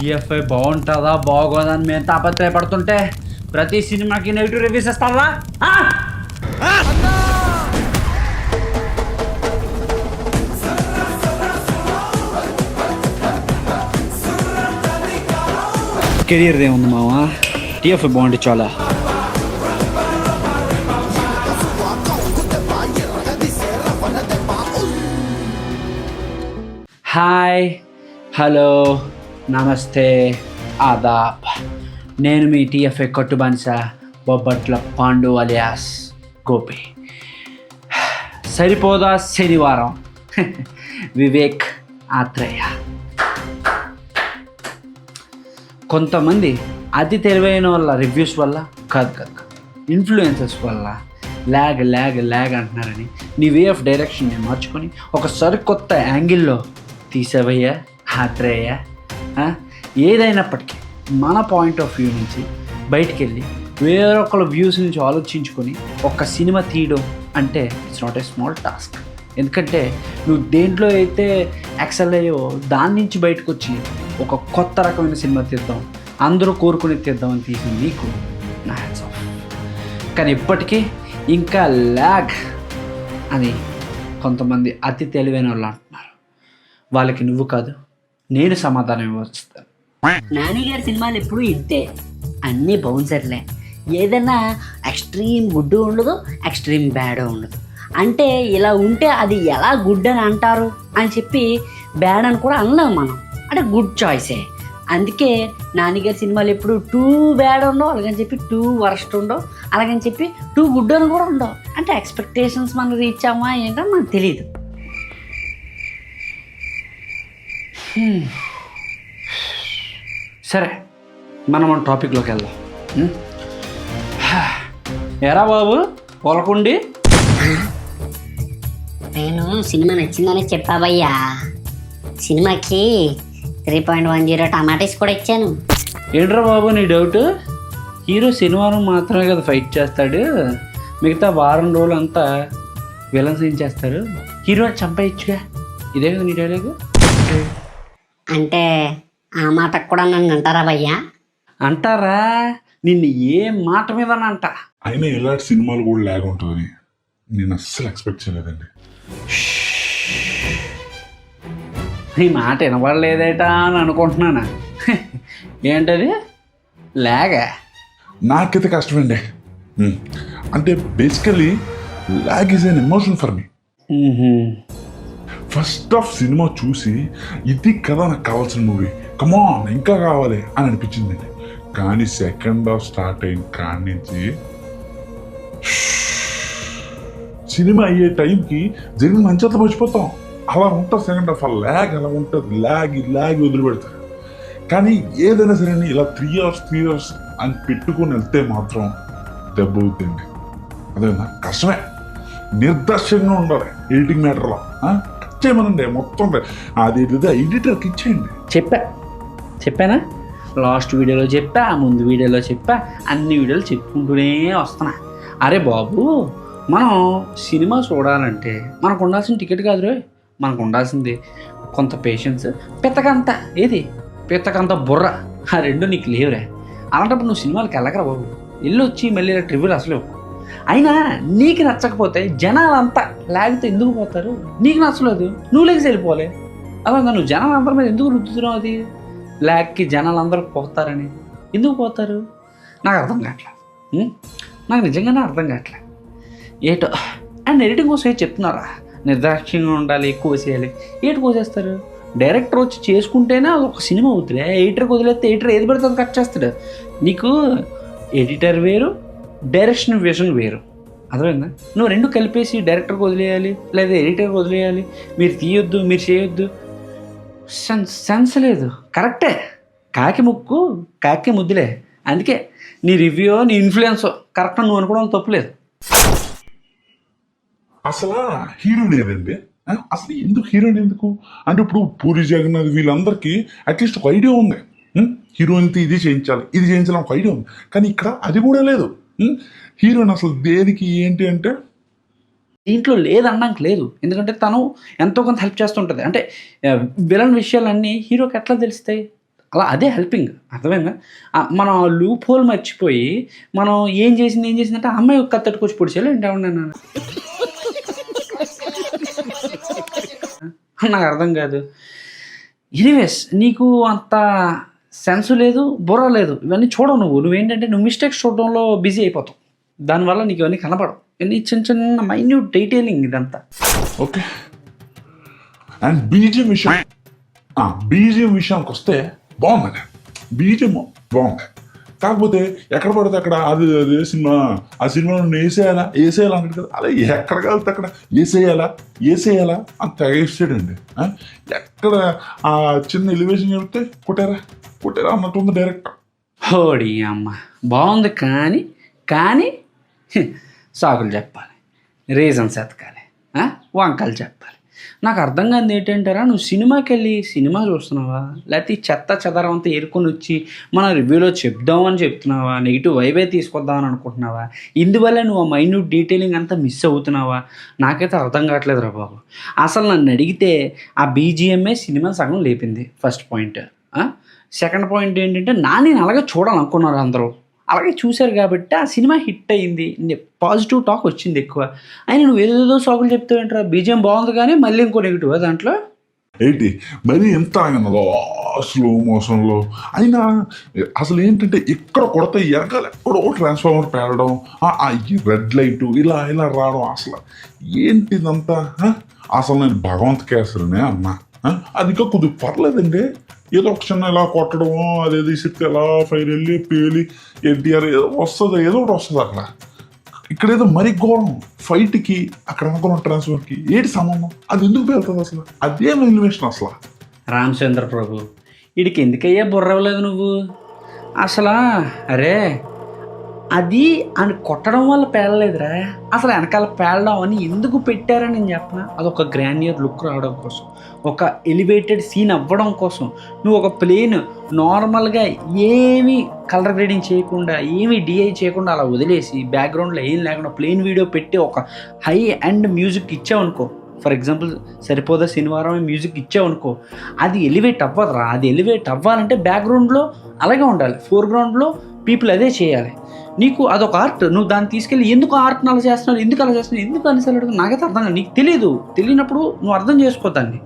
TFI బాగుంటుందా బాగోదా అని మేము తాపత్రయపడుతుంటే ప్రతి సినిమాకి నెగిటివ్ రివ్యూస్ ఇస్తావా? కెరియర్ ఏముంది మావా? టీఎఫ్ఐ బాగుంటే చాలా. హాయ్ హలో నమస్తే ఆదాబ్. నేను మీ టీఎఫ్ఐ కొట్టుబానిస బొబ్బట్ల పాండు అలియాస్ గోపి. సరిపోదా శనివారం? వివేక్ ఆత్రేయ. కొంతమంది అతి తెలివైన వాళ్ళ రివ్యూస్ వల్ల కాదు కాదు ఇన్ఫ్లుయెన్సెస్ వల్ల ల్యాగ్ ల్యాగ్ ల్యాగ్ అంటున్నారని నీ వే ఆఫ్ డైరెక్షన్ని మార్చుకొని ఒక సరికొత్త యాంగిల్లో తీసేవయ్యా ఆత్రేయ. ఏదైనప్పటికీ మన పాయింట్ ఆఫ్ వ్యూ నుంచి బయటికి వెళ్ళి వేరొకళ్ళ వ్యూస్ నుంచి ఆలోచించుకొని ఒక సినిమా తీయడం అంటే it's not a small task ఎందుకంటే నువ్వు దేంట్లో అయితే ఎక్సెల్ అయ్యో దాని నుంచి బయటకు వచ్చి ఒక కొత్త రకమైన సినిమా తీద్దాం అందరూ కోరుకుని తీద్దామని తీసి నీకు నా హ్యాట్స్ ఆఫ్ కానీ ఇప్పటికీ ఇంకా ల్యాగ్ అని కొంతమంది అతి తెలివైన వాళ్ళు అంటున్నారు. వాళ్ళకి నువ్వు కాదు నేను సమాధానం ఇవ్వచ్చుతాను. నాని గారి సినిమాలు ఎప్పుడు ఇంతే అన్నీ బౌన్సర్లే. ఏదైనా ఎక్స్ట్రీమ్ గుడ్ ఉండదు ఎక్స్ట్రీమ్ బ్యాడ్ ఉండదు. అంటే ఇలా ఉంటే అది ఎలా గుడ్ అని అంటారు అని చెప్పి బ్యాడ్ అని కూడా అనలేము మనం. అంటే గుడ్ చాయిసే. అందుకే నాన్నగారి సినిమాలు ఎప్పుడు టూ బ్యాడ్ ఉండవు అలాగని చెప్పి టూ వరస్ట్ ఉండవు అలాగని చెప్పి టూ గుడ్ అని కూడా ఉండవు. అంటే ఎక్స్పెక్టేషన్స్ మనం రీచ్ అవ్వా ఏంటో మనకు తెలియదు సరే మనం మన టాపిక్లోకి వెళ్దాం? ఎరా బాబు పొలకుండి నేను సినిమా నచ్చిందని చెప్పావయ్యా. సినిమాకి three point one zero tomatoes కూడా ఇచ్చాను. ఏంట్రా బాబు నీ డౌట్? హీరో శనివారం మాత్రమే కదా ఫైట్ చేస్తాడు. మిగతా వారం రోజులంతా విలన్స్ ఏం చేస్తారు. హీరో చంపేయచ్చుగా. ఇదే కదా నీ డైలాగు? అంటే ఆ మాటకు కూడా నన్ను అంటారా భయ్యా? అంటారా? నిన్ను ఏ మాట మీద అంట? అయినా ఇలాంటి సినిమాలు కూడా లాగ్ ఉంటుందని నేను అస్సలు ఎక్స్పెక్ట్ చేయలేదండి. నీ మాట వినపడలేదేటా అని అనుకుంటున్నాను? ఏంటది? లేగా? నాకైతే కష్టమండి. అంటే basically lag is an emotion for me first half cinema చూసి ఇది కదా నాకు కావాల్సిన మూవీ. కమాన్ ఇంకా కావాలి అని అనిపించిందండి కానీ సెకండ్ హాఫ్ స్టార్ట్ అయిన కాడి నుంచి సినిమా అయ్యే టైంకి జరిగిన మంచిగా మర్చిపోతాం. అలా ఉంటుంది సెకండ్ హాఫ్ ఆ ల్యాగ్ అలా ఉంటుంది. ల్యాగ్ ల్యాగ్ వదిలిపెడతారు. కానీ ఏదైనా సరే ఇలా త్రీ అవర్స్ త్రీ అవర్స్ అని పెట్టుకొని వెళ్తే మాత్రం దెబ్బ అవుతుంది అదే కష్టమే. నిర్దర్శకంగా ఉండాలి. ఎడిటింగ్ మ్యాటర్లో చేయమనండి మొత్తం అది ఇది ఎడిటర్కి ఇచ్చేయండి. చెప్పా. చెప్పానా? లాస్ట్ వీడియోలో చెప్పా ముందు వీడియోలో చెప్పా అన్ని వీడియోలు చెప్పుకుంటూనే వస్తున్నా. అరే బాబు మనం సినిమా చూడాలంటే మనకు ఉండాల్సిన టికెట్ కాదురే మనకు ఉండాల్సింది కొంత పేషెన్స్ పిత్తకంత. ఏది? పిత్తకంత బుర్ర. ఆ రెండు నీకు లేవురే. అలాంటప్పుడు నువ్వు సినిమాలకు వెళ్ళకరా బాబు. వెళ్ళి వచ్చి మళ్ళీ ఇలా అసలు ఇవ్వకు. అయినా నీకు నచ్చకపోతే జనాలంతా లాగితే ఎందుకు పోతారు? నీకు నచ్చలేదు నువ్వు లేచి వెళ్ళిపోలే అలా నువ్వు జనాలందరి మీద ఎందుకు రుద్దుతున్నావు అది? బ్లాక్కి జనాలందరూ పోతారని ఎందుకు పోతారు? నాకు అర్థం కావట్లేదు నాకు నిజంగానే అర్థం కావట్లేదు ఏటో అండ్ ఎడిటింగ్ కోసం చెప్తున్నారా? నిర్దాక్ష్యంగా ఉండాలి ఎక్కువ కోసేయాలి ఏటి కోసేస్తారు? డైరెక్టర్ వచ్చి చేసుకుంటేనే అది ఒక సినిమా అవుతుంది. ఎడిటర్కి వదిలేస్తే ఎడిటర్ ఏది పెడితే అది కట్ చేస్తాడు. నీకు ఎడిటర్ వేరు డైరెక్షన్ విజన్ వేరు. అర్థమైందా? నువ్వు రెండు కలిపేసి డైరెక్టర్కి వదిలేయాలి లేదా ఎడిటర్కి వదిలేయాలి. మీరు తీయొద్దు మీరు చేయొద్దు. సెన్స్ సెన్స్ లేదు. కరెక్టే. కాకి ముక్కు కాకి ముద్దులే. అందుకే నీ రివ్యూ నీ ఇన్ఫ్లుయెన్స్ కరెక్ట్ నువ్వు అనుకోవడం తప్పులేదు అసలు హీరోయిన్ ఏదండి అసలు ఎందుకు హీరోయిన్ ఎందుకు? అంటే ఇప్పుడు పూరి జగన్నాథ్ వీళ్ళందరికీ అట్లీస్ట్ ఒక ఐడియా ఉంది. హీరోయిన్తో ఇది చేయించాలి ఇది చేయించాలి ఒక ఐడియా ఉంది. కానీ ఇక్కడ అది కూడా లేదు. Hmm? హీరోయిన్ అసలు దేనికి ఏంటి అంటే? దీంట్లో లేదన్నాక లేదు. ఎందుకంటే తను ఎంతో కొంత హెల్ప్ చేస్తుంటుంది. అంటే విలన్ విషయాలన్నీ హీరోకి ఎట్లా తెలుస్తాయి? అలా అదే హెల్పింగ్ అర్థమైందా? మనం ఆ లూప్ హోల్ మర్చిపోయి మనం ఏం చేసింది ఏం చేసిందంటే అమ్మాయి ఒక తట్టుకొచ్చి పొడిచేయాలి ఏంటి నేను నాకు అర్థం కాదు. ఎనీవేస్ నీకు అంత సెన్స్ లేదు బుర్ర లేదు. ఇవన్నీ చూడవు నువ్వు. నువ్వేంటంటే నువ్వు మిస్టేక్స్ చూడడంలో బిజీ అయిపోతావు. దానివల్ల నీకు ఇవన్నీ కనపడవు. ఇవన్నీ చిన్న చిన్న మైన్యూట్ డీటెయిలింగ్ ఇదంతా. ఓకే. అండ్ బీజియం విషయం. బీజియం విషయానికి వస్తే బాగుంది బీజియం బాగుంది. కాకపోతే ఎక్కడ పడితే అక్కడ అది అది సినిమా? ఆ సినిమాలో వేసేయాలా వేసేయాలా అంటాడు కదా. అలా ఎక్కడ కలితే అక్కడ వేసేయాలా వేసేయాలా అని తెగేసాడండి ఎక్కడ ఆ చిన్న ఎలివేషన్ చెప్తే కుట్టారా? కొట్టారా అన్నట్టుంది డైరెక్ట్ హోడి అమ్మ. బాగుంది కానీ కానీ సాకులు చెప్పాలి. రీజన్స్ ఎతకాలి. వంకలు చెప్పాలి. నాకు అర్థం కాదు ఏంటంటారా? నువ్వు సినిమాకి వెళ్ళి సినిమా చూస్తున్నావా? లేకపోతే ఈ చెత్త చెదరం అంతా ఏరుకొని వచ్చి మన రివ్యూలో చెప్దామని చెప్తున్నావా? నెగిటివ్ వైబే తీసుకొద్దామని అనుకుంటున్నావా? ఇందువల్ల నువ్వు ఆ మైన్యూట్ డీటెయిలింగ్ అంతా మిస్ అవుతున్నావా? నాకైతే అర్థం కావట్లేదు రా బాబు. అసలు నన్ను అడిగితే ఆ బీజిఎంఏ సినిమా సగం లేపింది ఫస్ట్ పాయింట్ సెకండ్ పాయింట్ ఏంటంటే నా నేను అలాగే చూడాలనుకున్నారు అందరూ? అలాగే చూశారు కాబట్టి ఆ సినిమా హిట్ అయింది. పాజిటివ్ టాక్ వచ్చింది ఎక్కువ. అయినా నువ్వు ఏదేదో సాకులు చెప్తావు ఏంట్రా బీజం బాగుంది కానీ మళ్ళీ ఇంకో నెగిటివ్ దాంట్లో? ఏంటి? మరి ఎంత ఆయన స్లో మోషన్లో అయినా అసలు ఏంటంటే ఇక్కడ కొడితే ఎరగాలి ఎక్కడో ట్రాన్స్ఫార్మర్ పేరడం రెడ్ లైట్ ఇలా ఇలా రావడం అసలు ఏంటిదంతా అసలు నేను భగవంత్ కేసరినే అన్నా. అది ఇంకా కొద్దిగా పర్లేదండి. ఏదో ఒక చిన్న ఇలా కొట్టడం అదేదో ఇసిరితే ఎలా ఫైర్ వెళ్ళి పేలి ఎన్టీఆర్ ఏదో వస్తుంది ఏదో ఒకటి వస్తుంది అక్కడ. ఇక్కడ ఏదో మరి ఘోరం. ఫైట్కి అక్కడ అనుకున్న ట్రాన్స్ఫర్కి ఏంటి సంబంధం? అది ఎందుకు పేలుతుంది అసలు? అదేం ఎలివేషన్ అసలు? రామచంద్ర ప్రభు వీడికి ఎందుకయ్యా బుర్రవలేదు నువ్వు? అసలా అరే అది అని కొట్టడం వల్ల పేలలేదురా. అసలు వెనకాల పేలడం అని ఎందుకు పెట్టారని నేను అది అదొక గ్రాన్యూర్ లుక్ రావడం కోసం. ఒక ఎలివేటెడ్ సీన్ అవ్వడం కోసం. నువ్వు ఒక ప్లేన్ నార్మల్గా ఏమీ కలర్ గ్రేడింగ్ చేయకుండా ఏమీ డిఐ చేయకుండా అలా వదిలేసి బ్యాక్గ్రౌండ్లో ఏం లేకుండా ప్లేన్ వీడియో పెట్టి ఒక high end music ఇచ్చావనుకో for example Saripodhaa Sanivaaram music ఇచ్చావనుకో అది ఎలివేట్ అవ్వదురా. అది ఎలివేట్ అవ్వాలంటే బ్యాక్గ్రౌండ్లో అలాగే ఉండాలి. ఫోర్గ్రౌండ్లో పీపుల్ అదే చేయాలి. నీకు అదొక ఆర్ట్ నువ్వు దాన్ని తీసుకెళ్ళి ఎందుకు ఆర్ట్ అలా చేస్తున్నావు? ఎందుకు అలా చేస్తున్నావు? ఎందుకు అనేసి అడుగు నాకైతే అర్థం కాదు. నీకు తెలియదు తెలియనప్పుడు నువ్వు అర్థం చేసుకో దాన్ని.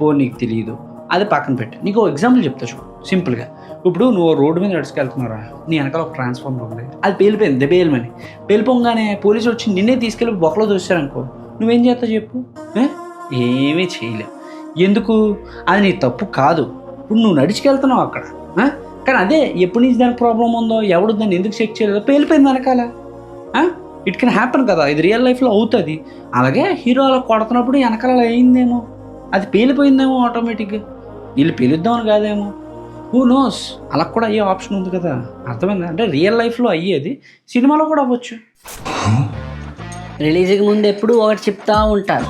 పో నీకు తెలియదు అది పక్కన పెట్టు. నీకు ఎగ్జాంపుల్ చెప్తా చూడు. సింపుల్గా ఇప్పుడు నువ్వు రోడ్డు మీద నడుచుకెళ్తున్నారా నీ వెనకాల ఒక ట్రాన్స్ఫార్మర్ ఉంది. అది పేలిపోయింది. దెబ్బేయమని పేలిపోగానే పోలీసులు వచ్చి నిన్నే తీసుకెళ్ళి బొక్కలో చూస్తారనుకో నువ్వేం చేస్తావు చెప్పు? ఏమీ చేయలేవు. ఎందుకు? అది నీ తప్పు కాదు. ఇప్పుడు నువ్వు నడిచికెళ్తున్నావు అక్కడ. కానీ అదే ఎప్పటి నుంచి దానికి ప్రాబ్లం ఉందో ఎవడు దాన్ని ఎందుకు చెక్ చేయలేదో పేలిపోయింది వెనకాల. ఇట్ కెన్ హ్యాపన్ కదా ఇది రియల్ లైఫ్లో అవుతుంది. అలాగే హీరో అలా కొడుతున్నప్పుడు వెనకాల అయిందేమో. అది పేలిపోయిందేమో ఆటోమేటిక్గా వీళ్ళు పేలుద్దామని కాదేమో. హూ నోస్ అలా కూడా అయ్యే ఆప్షన్ ఉంది కదా. అర్థమైంది? అంటే రియల్ లైఫ్లో అయ్యేది. సినిమాలో కూడా అవ్వచ్చు. రిలీజ్కి ముందు ఎప్పుడు ఒకటి చెప్తా ఉంటారు.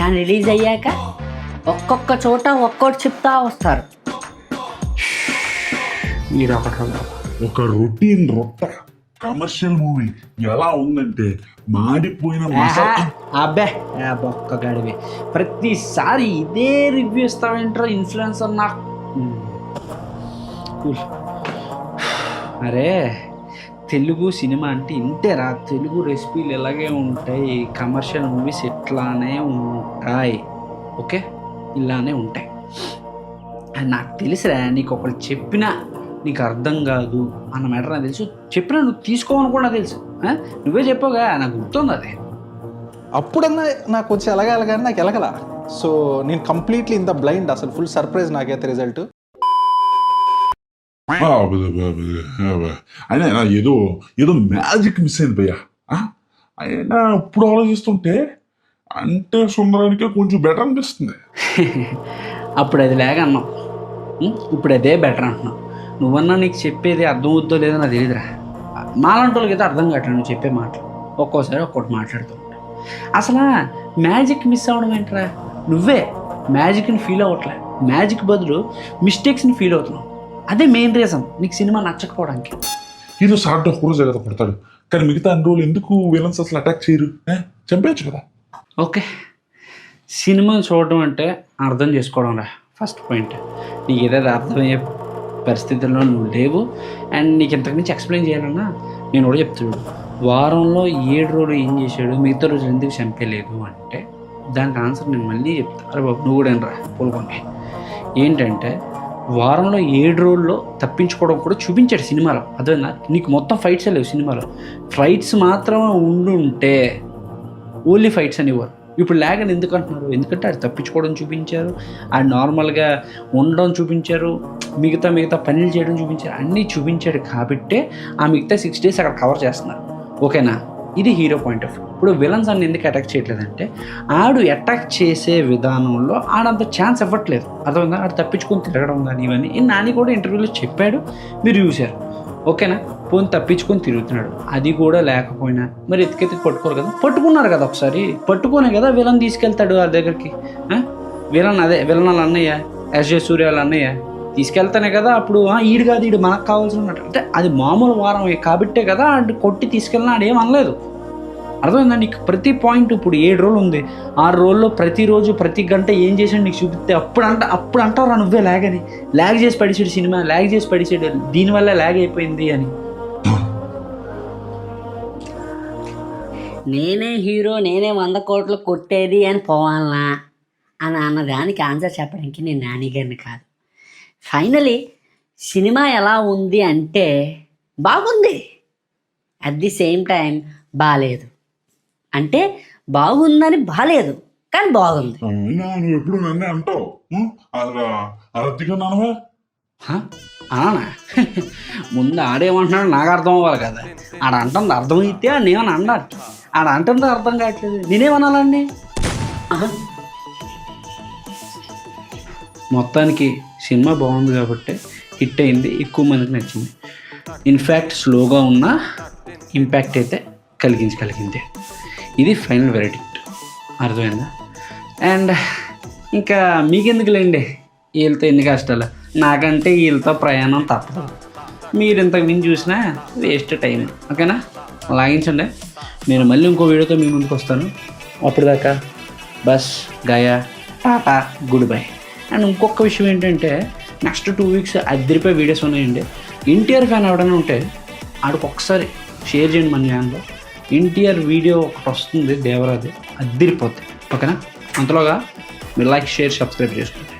కానీ రిలీజ్ అయ్యాక ఒక్కొక్క చోట ఒక్కొక్కటి చెప్తా వస్తారు. ఒక రొటీన్ రొట్ట కమర్షియల్ మూవీ ఎలా ఉందంటే మాడిపోయిన అబ్బే బొక్క గడివి. ప్రతిసారి ఇదే రివ్యూ ఇస్తావేంట్రా ఇన్ఫ్లుయెన్సర్ నాకు కూల్. అరే తెలుగు సినిమా అంటే ఇంతేరా. తెలుగు రెసిపీలు ఇలాగే ఉంటాయి. కమర్షియల్ మూవీస్ ఇట్లానే ఉంటాయి. ఓకే? ఇలానే ఉంటాయి. నాకు తెలుసురా నీకు ఒకరు చెప్పినా నీకు అర్థం కాదు అన్న మ్యాటర్ నాకు తెలుసు. చెప్పినా నువ్వు తీసుకోవని కూడా నాకు తెలుసు? నువ్వే చెప్పావుగా నాకు గుర్తుంది అది. అప్పుడన్నా నాకు వచ్చి ఎలాగ ఎలాగని నాకు ఎలగల. సో నేను కంప్లీట్లీ ఇంత బ్లైండ్ అసలు ఫుల్ సర్ప్రైజ్ నాకైతే రిజల్ట్. అయినా ఏదో ఏదో మ్యాజిక్ మిస్ అయింది భయ్యా? అయినా ఇప్పుడు ఆలోచిస్తుంటే అంటే సుందరానికే కొంచెం బెటర్ అనిపిస్తుంది. అప్పుడు అది లేక అన్నాం? ఇప్పుడు అదే బెటర్ అంటున్నావు. నువ్వన్నా నీకు చెప్పేది అర్థం అవుద్దో లేదో నాకు తెలియదురా మాలాంటి వాళ్ళకి అయితే అర్థం కావట్లేదు నువ్వు చెప్పే మాటలు. ఒక్కోసారి ఒక్కొక్కటి మాట్లాడుతూ అసలు మ్యాజిక్ మిస్ అవ్వడం ఏంట్రా? నువ్వే మ్యాజిక్ని ఫీల్ అవ్వట్లే. మ్యాజిక్ బదులు మిస్టేక్స్ని ఫీల్ అవుతున్నావు. అదే మెయిన్ రీజన్ నీకు సినిమా నచ్చకపోవడానికి. హీరో సార్ట్ ఒక రోజు కదా కొడతాడు కానీ మిగతా అన్ని రోజులు ఎందుకు విలన్స్ అసలు అటాక్ చేయరు? చంపేయచ్చు కదా. ఓకే. సినిమా చూడడం అంటే అర్థం చేసుకోవడం రా. ఫస్ట్ పాయింట్ నీకు ఏదైతే అర్థమయ్యే పరిస్థితుల్లో నువ్వు లేవు. అండ్ నీకు ఇంతకు నుంచి ఎక్స్ప్లెయిన్ చేయాలన్నా నేను కూడా చెప్తున్నాడు వారంలో ఏడు రోజులు ఏం చేశాడు? మిగతా రోజులు ఎందుకు చంపేయలేదు అంటే దానికి ఆన్సర్ నేను మళ్ళీ చెప్తాను అరే బాబు నువ్వు కూడా రా పోల్కొని ఏంటంటే వారంలో ఏడు రోజుల్లో తప్పించుకోవడం కూడా చూపించాడు సినిమాలో. అదేనా నీకు మొత్తం ఫైట్స్ లేవు సినిమాలో. ఫైట్స్ మాత్రమే ఉండుంటే ఓన్లీ ఫైట్స్ అనేవారు. ఇప్పుడు ల్యాగ్ అని ఎందుకు అంటున్నారు? ఎందుకంటే అది తప్పించుకోవడం చూపించారు అది నార్మల్గా ఉండడం చూపించారు మిగతా మిగతా పనులు చేయడం చూపించారు అన్నీ చూపించాడు కాబట్టే ఆ మిగతా సిక్స్ డేస్ అక్కడ కవర్ చేస్తున్నారు. ఓకేనా? ఇది హీరో పాయింట్ ఆఫ్ వ్యూ ఇప్పుడు విలన్స్ అన్ని ఎందుకు అటాక్ చేయట్లేదంటే ఆడు అటాక్ చేసే విధానంలో ఆడంత ఛాన్స్ ఇవ్వట్లేదు. అర్థమైందా? ఆడు తప్పించుకొని తిరగడం కానీ ఇవన్నీ. నాని కూడా ఇంటర్వ్యూలో చెప్పాడు మీరు చూశారు. ఓకేనా? పోని తప్పించుకొని తిరుగుతున్నాడు. అది కూడా లేకపోయినా. మరి ఎతికెతికి పట్టుకోరు కదా? పట్టుకున్నారు కదా ఒకసారి. పట్టుకోనే కదా విలన్ తీసుకెళ్తాడు వాళ్ళ దగ్గరికి. విలన్ అదే విలన్ వాళ్ళ అన్నయ్య ఎస్ జే సూర్య వాళ్ళ అన్నయ్య తీసుకెళ్తానే కదా అప్పుడు. ఈడు కాదు ఈడు మనకు కావాల్సి ఉన్నట్టు. అంటే అది మామూలు వారం కాబట్టే కదా ఆడు కొట్టి తీసుకెళ్ళినా ఆడు ఏం అనలేదు. అర్థమైందా? నీకు ప్రతి పాయింట్ ఇప్పుడు ఏడు రోజులు ఉంది. ఆరు రోజుల్లో ప్రతిరోజు ప్రతి గంట ఏం చేసాడు నీకు చూపిస్తే అప్పుడు అంట అప్పుడు అంటారా నువ్వే ల్యాగ్ అని. ల్యాగ్ చేసి పడిచాడు సినిమా ల్యాగ్ చేసి పడిచాడు దీనివల్ల ల్యాగ్ అయిపోయింది అని. నేనే హీరో నేనే వంద కోట్లు కొట్టేది అని పోవాలనా అని అన్న దానికి ఆన్సర్ చెప్పడానికి నేను నానిగారిని కాదు. ఫైనలీ సినిమా ఎలా ఉంది అంటే బాగుంది. అట్ ది సేమ్ టైం బాగాలేదు అంటే బాగుందని బాగాలేదు కానీ బాగుంది. నువ్వు ఎప్పుడు నన్నే అంటావు? అరద్దిగా నానవా? ముందు ఆడేమంటున్నాడు నాకు అర్థం అవ్వాలి కదా. ఆడ అంటుంది అర్థమైతే నేమని అన్నాడు ఆడ అంటుంది అర్థం కావట్లేదు. నేనేమనాలండి. మొత్తానికి సినిమా బాగుంది కాబట్టి హిట్ అయింది ఎక్కువ మందికి నచ్చింది. ఇన్ఫ్యాక్ట్ స్లోగా ఉన్న ఇంపాక్ట్ అయితే కలిగించగలిగింది ఇది ఫైనల్ వెరైటిక్ట్ అర్థమైందా? అండ్ ఇంకా మీకెందుకులేండి? వీళ్ళతో ఎన్ని కష్టాలు? నాకంటే వీళ్ళతో ప్రయాణం తప్పదు. మీరు ఇంతకు మించి చూసినా వేస్ట్ టైం ఓకేనా? లాగించండి. నేను మళ్ళీ ఇంకో వీడియోతో మీ ముందుకు వస్తాను. అప్పటిదాకా బస్ గయా టాటా గుడ్ బై. అండ్ ఇంకొక విషయం ఏంటంటే నెక్స్ట్ టూ వీక్స్ అద్దరిపోయి వీడియోస్ ఉన్నాయండి. ఎన్టీఆర్ ఫ్యాన్ ఎవడైనా ఉంటే ఆడికి ఒకసారి షేర్ చేయండి మన ఛానల్లో ఎన్టీఆర్ వీడియో ఒకటి వస్తుంది దేవరాది అద్దరిపోద్ది ఓకేనా? అంతలోగా మీరు లైక్ షేర్ సబ్స్క్రైబ్ చేసుకోండి.